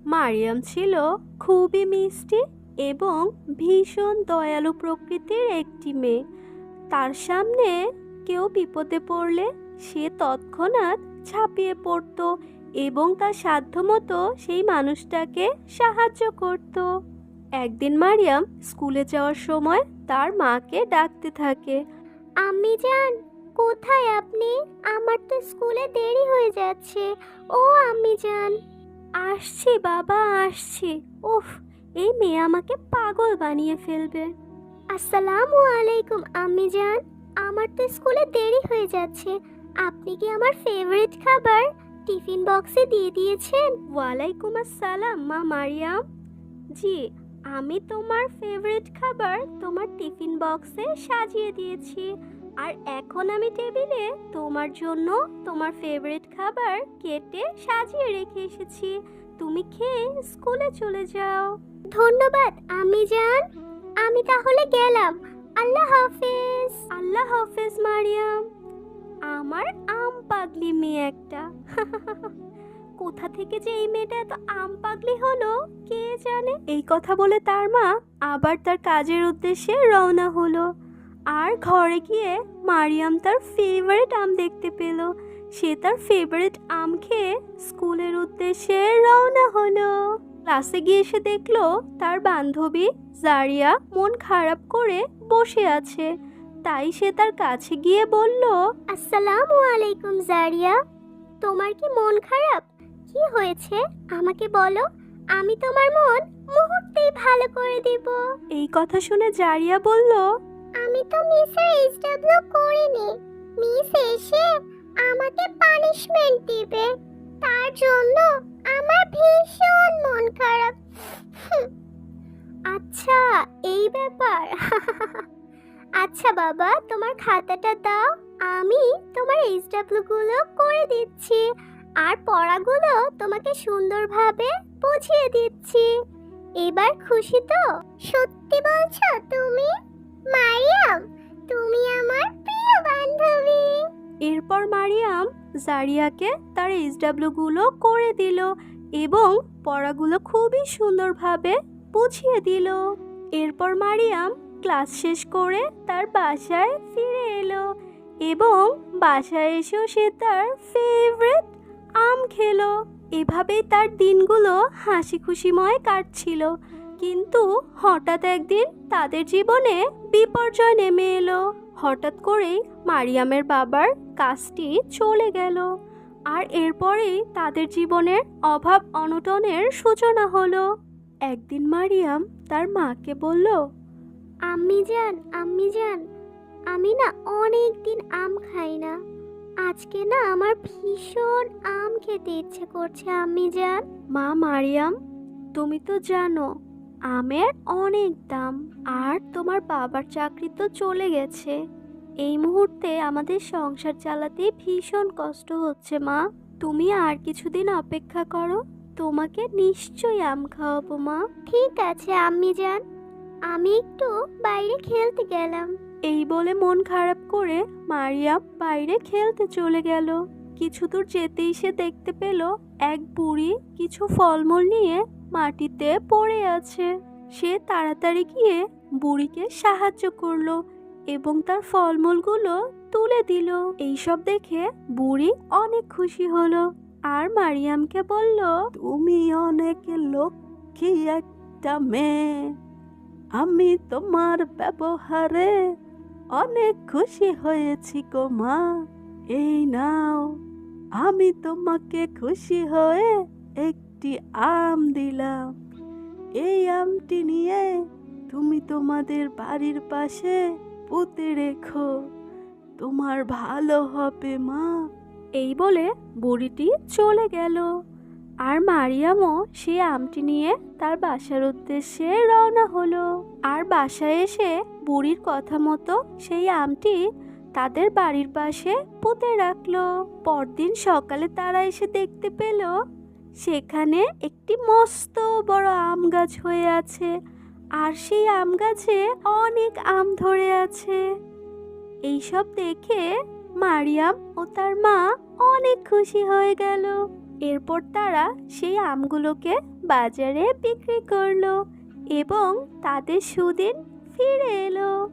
মারিয়াম ছিল খুবই মিষ্টি এবং ভীষণ দয়ালু প্রকৃতির একটি মেয়ে। তার সামনে কেউ বিপদে পড়লে সে তৎক্ষণাৎ ঝাঁপিয়ে পড়তো এবং তার সাধ্যমতো সেই মানুষটাকে সাহায্য করত। একদিন মারিয়াম স্কুলে যাওয়ার সময় তার মাকে ডাকতে থাকে। আমি যান কোথায় আপনি? আমার তো স্কুলে দেরি হয়ে যাচ্ছে। ও আমি যান আসছি, বাবা আসছি। উফ, এই মেয়ে আমাকে পাগল বানিয়ে ফেলবে। আসসালামু আলাইকুম, আম্মি যান আমার তো স্কুলে দেরি হয়ে যাচ্ছে। আপনি কি আমার ফেভারিট খাবার টিফিন বক্সে দিয়ে দিয়েছেন? ওয়ালাইকুম আসসালাম, মা মারিয়াম। জি, আমি তোমার ফেভারিট খাবার তোমার টিফিন বক্সে সাজিয়ে দিয়েছি। আর এখন আমি টেবিলে তোমার জন্য তোমার ফেভারিট খাবার কেটে সাজিয়ে রেখে এসেছি। তুমি খেয়ে স্কুলে চলে যাও। ধন্যবাদ আমি যান আমি তাহলে গেলাম। আল্লাহ হাফেজ। আল্লাহ হাফেজ মারিয়াম। আমার আম পাগলি মেয়ে একটা। কোথা থেকে যে এই মেয়েটা এত আম পাগলি হলো কে জানে? এই কথা বলে তার মা আবার তার কাজের উদ্দেশ্যে রওনা হলো। আর ঘরে গিয়ে মারিয়াম তার ফেভারিট আম দেখতে পেল। সে তার ফেভারিট আম খেয়ে স্কুলের উদ্দেশ্যে রওনা হলো। ক্লাসে গিয়ে এসে দেখল তার বান্ধবী জারিয়া মন খারাপ করে বসে আছে। তাই সে তার কাছে গিয়ে বলল আসসালামু আলাইকুম জারিয়া। তোমার কি মন খারাপ? কি হয়েছে? আমাকে বলো আমি তোমার মন মুহূর্তেই ভালো করে দিব। এই কথা শুনে জারিয়া বলল আমি তো মিসের এইচডব্লিউ করিনি। মিস এসে আমাকে পানিশমেন্ট দিবে। তার জন্য আমার ভীষণ মন খারাপ। আচ্ছা এই ব্যাপার। আচ্ছা বাবা, তোমার খাতাটা দাও। আমি তোমার এইচডব্লিউ গুলো করে দিচ্ছি। আর পড়াগুলো তোমাকে সুন্দরভাবে বুঝিয়ে দিচ্ছি। এবার খুশি তো? সত্যি বলছো তুমি? মারিয়াম, তুমি আমার প্রিয় বান্ধবী। এরপর মারিয়াম জারিয়াকে তারগুলো করে দিল এবং পড়াগুলো খুবই সুন্দরভাবে বুঝিয়ে দিল। এরপর মারিয়াম ক্লাস শেষ করে তার বাসায় ফিরে এলো এবং বাসায় এসেও সে তার ফেভারিট আম খেলো। এভাবেই তার দিনগুলো হাসি খুশিময় কাটছিল। কিন্তু হঠাৎ একদিন তাদের জীবনে বিপর্যয় নেমে এলো। হঠাৎ করেই মারিয়ামের বাবার কাজটি চলে গেল। আর এরপরেই তাদের জীবনের অভাব অনটনের সূচনা হলো। একদিন মারিয়াম তার মাকে বলল আম্মি যান আম্মি যান আমি না অনেক দিন আম খাই না। আজকে না আমার ভীষণ আম খেতে ইচ্ছে করছে আম্মি যান মা মারিয়াম তুমি তো জানো আমের অনেক দাম আর তোমার বাবার চাকরি তো চলে গেছে। এই মুহূর্তে আমাদের সংসার চালাতে ভীষণ কষ্ট হচ্ছে মা। তুমি আর কিছুদিন অপেক্ষা করো তোমাকে নিশ্চয়ই আম খাওয়াবো মা। ঠিক আছে আম্মি যান আমি একটু বাইরে খেলতে গেলাম। এই বলে মন খারাপ করে মারিয়াম বাইরে খেলতে চলে গেল। কিছু দূর যেতেই সে দেখতে পেল এক বুড়ি কিছু ফলমূল নিয়ে মাটিতে পড়ে আছে। সে তাড়াতাড়ি গিয়ে বুড়িকে সাহায্য করল এবং তার ফলমূলগুলো তুলে দিল। এইসব দেখে বুড়ি অনেক খুশি হলো আর মারিয়ামকে বলল, তুমি অনেক লক্ষ্মী একটা মেয়ে। আমি তোমার ব্যবহারে অনেক খুশি হয়েছি গো মা। এই নাও, আমি তোমাকে খুশি হয়ে একটি আম দিলাম। এই আমটি নিয়ে তুমি তোমাদের বাড়ির পাশে পুঁতে রেখো। তোমার ভালো হবে মা। এই বলে বুড়িটি চলে গেল। আর মারিয়ামও সে আমটি নিয়ে তার বাসার উদ্দেশ্যে রওনা হলো। আর বাসায় এসে বুড়ির কথা মতো সেই আমটি তাদের বাড়ির পাশে পুঁতে রাখল। পরদিন সকালে তারা এসে দেখতে পেল সেখানে একটি মস্ত বড় আম গাছ হয়ে আছে, আর সেই আম গাছে অনেক আম ধরে আছে। এইসব দেখে মারিয়াম ও তার মা অনেক খুশি হয়ে গেল। এরপর তারা সেই আমগুলোকে বাজারে বিক্রি করল এবং তাদের সুদিন ফিরে এলো।